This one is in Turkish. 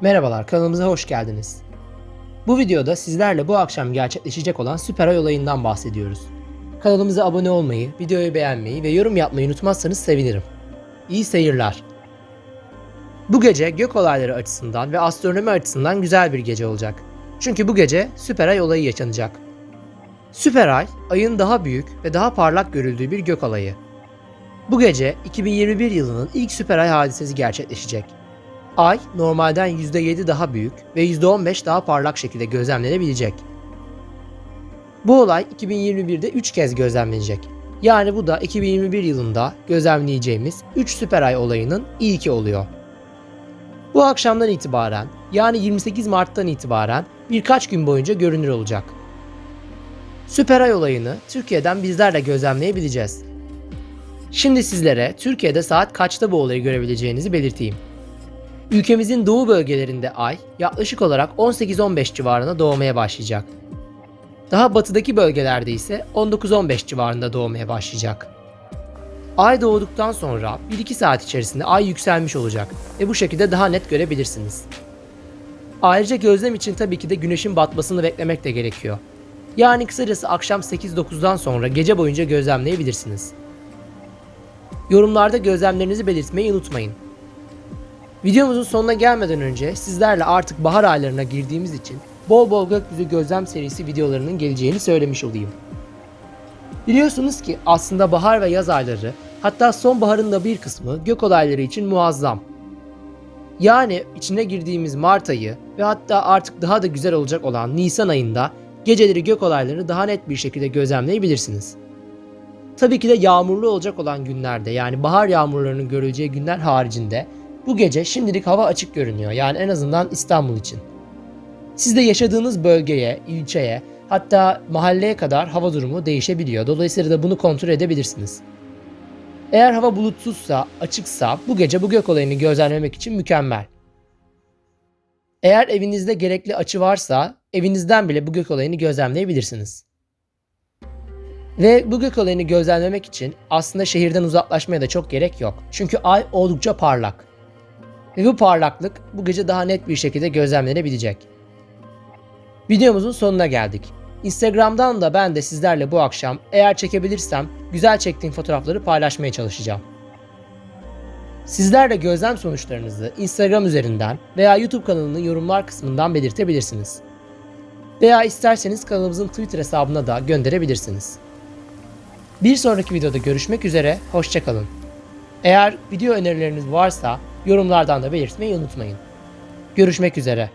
Merhabalar kanalımıza hoş geldiniz. Bu videoda sizlerle bu akşam gerçekleşecek olan süper ay olayından bahsediyoruz. Kanalımıza abone olmayı, videoyu beğenmeyi ve yorum yapmayı unutmazsanız sevinirim. İyi seyirler. Bu gece gök olayları açısından ve astronomi açısından güzel bir gece olacak. Çünkü bu gece süper ay olayı yaşanacak. Süper ay, ayın daha büyük ve daha parlak görüldüğü bir gök olayı. Bu gece 2021 yılının ilk süper ay hadisesi gerçekleşecek. Ay normalden %7 daha büyük ve %15 daha parlak şekilde gözlemlenebilecek. Bu olay 2021'de 3 kez gözlemlenecek. Yani bu da 2021 yılında gözlemleyeceğimiz 3 süper ay olayının ilki oluyor. Bu akşamdan itibaren yani 28 Mart'tan itibaren birkaç gün boyunca görünür olacak. Süper ay olayını Türkiye'den bizler de gözlemleyebileceğiz. Şimdi sizlere Türkiye'de saat kaçta bu olayı görebileceğinizi belirteyim. Ülkemizin doğu bölgelerinde ay yaklaşık olarak 18-15 civarında doğmaya başlayacak. Daha batıdaki bölgelerde ise 19-15 civarında doğmaya başlayacak. Ay doğduktan sonra 1-2 saat içerisinde ay yükselmiş olacak ve bu şekilde daha net görebilirsiniz. Ayrıca gözlem için tabii ki de güneşin batmasını beklemek de gerekiyor. Yani kısacası akşam 8-9'dan sonra gece boyunca gözlemleyebilirsiniz. Yorumlarda gözlemlerinizi belirtmeyi unutmayın. Videomuzun sonuna gelmeden önce sizlerle artık bahar aylarına girdiğimiz için bol bol gökyüzü gözlem serisi videolarının geleceğini söylemiş olayım. Biliyorsunuz ki aslında bahar ve yaz ayları hatta sonbaharın da bir kısmı gök olayları için muazzam. Yani içine girdiğimiz Mart ayı ve hatta artık daha da güzel olacak olan Nisan ayında geceleri gök olaylarını daha net bir şekilde gözlemleyebilirsiniz. Tabii ki de yağmurlu olacak olan günlerde yani bahar yağmurlarının görüleceği günler haricinde bu gece şimdilik hava açık görünüyor. Yani en azından İstanbul için. Siz de yaşadığınız bölgeye, ilçeye, hatta mahalleye kadar hava durumu değişebiliyor. Dolayısıyla da bunu kontrol edebilirsiniz. Eğer hava bulutsuzsa, açıksa bu gece bu gök olayını gözlemlemek için mükemmel. Eğer evinizde gerekli açı varsa evinizden bile bu gök olayını gözlemleyebilirsiniz. Ve bu gök olayını gözlemlemek için aslında şehirden uzaklaşmaya da çok gerek yok. Çünkü ay oldukça parlak. Ve bu parlaklık bu gece daha net bir şekilde gözlemlenebilecek. Videomuzun sonuna geldik. Instagram'dan da ben de sizlerle bu akşam eğer çekebilirsem güzel çektiğim fotoğrafları paylaşmaya çalışacağım. Sizler de gözlem sonuçlarınızı Instagram üzerinden veya YouTube kanalının yorumlar kısmından belirtebilirsiniz. Veya isterseniz kanalımızın Twitter hesabına da gönderebilirsiniz. Bir sonraki videoda görüşmek üzere, hoşçakalın. Eğer video önerileriniz varsa yorumlardan da belirtmeyi unutmayın. Görüşmek üzere.